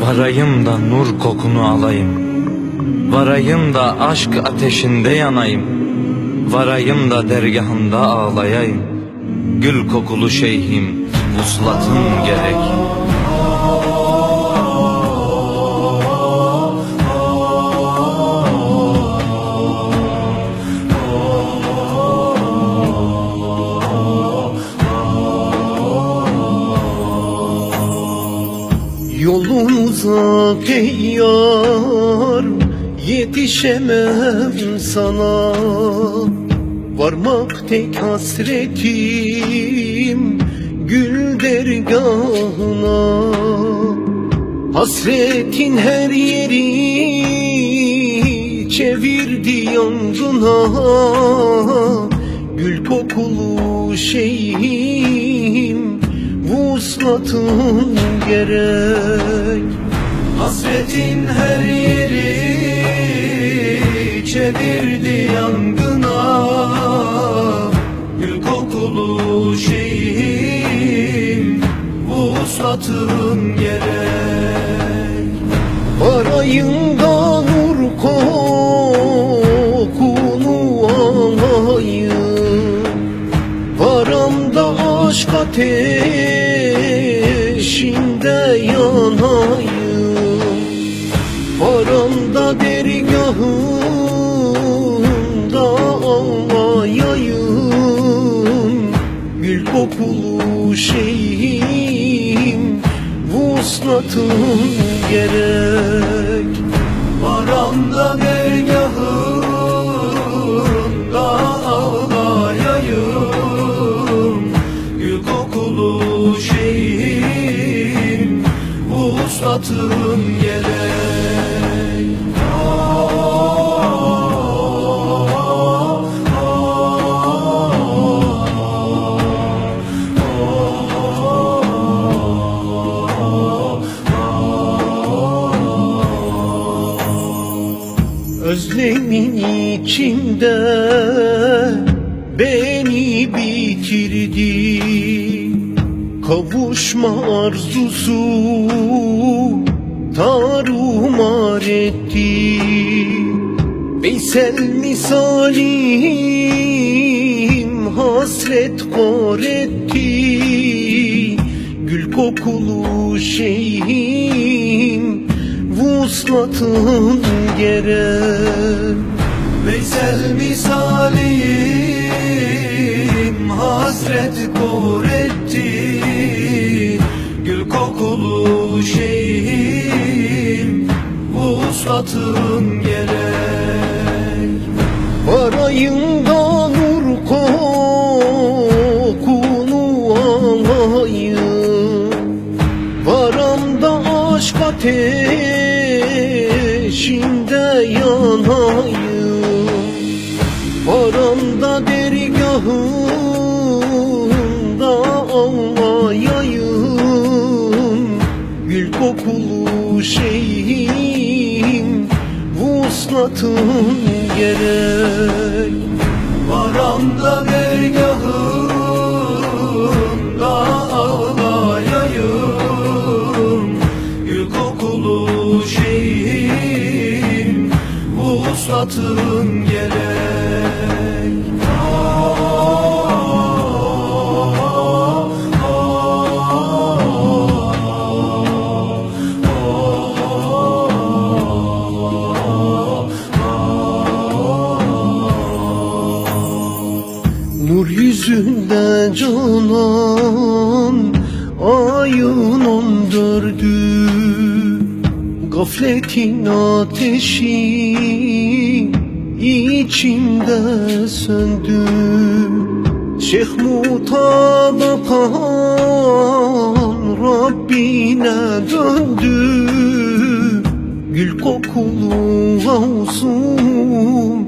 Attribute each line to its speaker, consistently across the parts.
Speaker 1: Varayım da nur kokunu alayım. Varayım da aşk ateşinde yanayım. Varayım da dergahında ağlayayım. Gül kokulu şeyhim Vuslatın gerek
Speaker 2: Yolun uzak yar Yetişemem sana. Varmak tek hasretim Gül dergahına Hasretin her yeri Çevirdi yangına. Gül kokulu şeyim Vuslatın gerek. Hasretin her yeri Çevirdi yangına. Gül kokulu şeyim Vuslatın gerek. Arayında nur kokunu alayım Varamda aşk ateşinde Gül kokulu şeyim. Vuslatın gerek. Varamda dergahında Özlemin içinde beni bitirdi. Kavuşma arzusu tarumar etti. Veysel misalim hasret kor etti. Gül kokulu şeyim Vuslatın gerek Veysel misalim hasret kor etti Gül kokulu şeyim Vuslatın gerek Arayında nur kokunu alayım. Varamda aşk ateşinde yanayım Varamda dergahında ağlayayım Gül kokulu şeyim Vuslatın gerek. Varamda dergahında Vuslatın gerek Nur yüzünde canan ayın on dördü. Gafletin ateşi içimde söndü Şeyh mutabakan Rabbine döndü Gül kokulu gavsum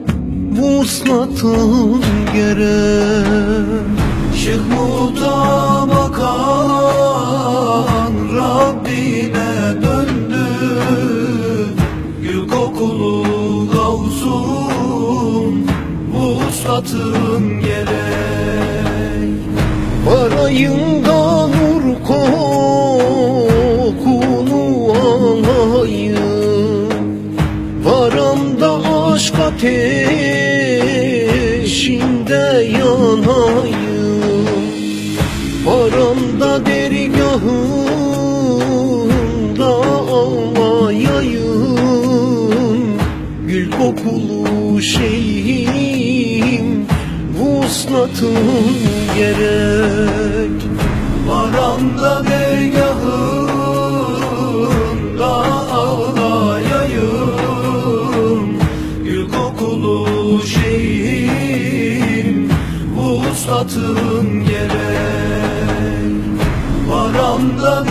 Speaker 2: Vuslatın gerek. Şeyh mutabakan hayatım gerek Varayım olur kokunu alayım. Varamda aşk ateşinde yanayım. Varamda dergahımda ağlayayım. Gül kokulu şeyhim Vuslatın gerek. Paramda dergahında ağlayayım Gül kokulu şeyhim Vuslatın gerek. Paramda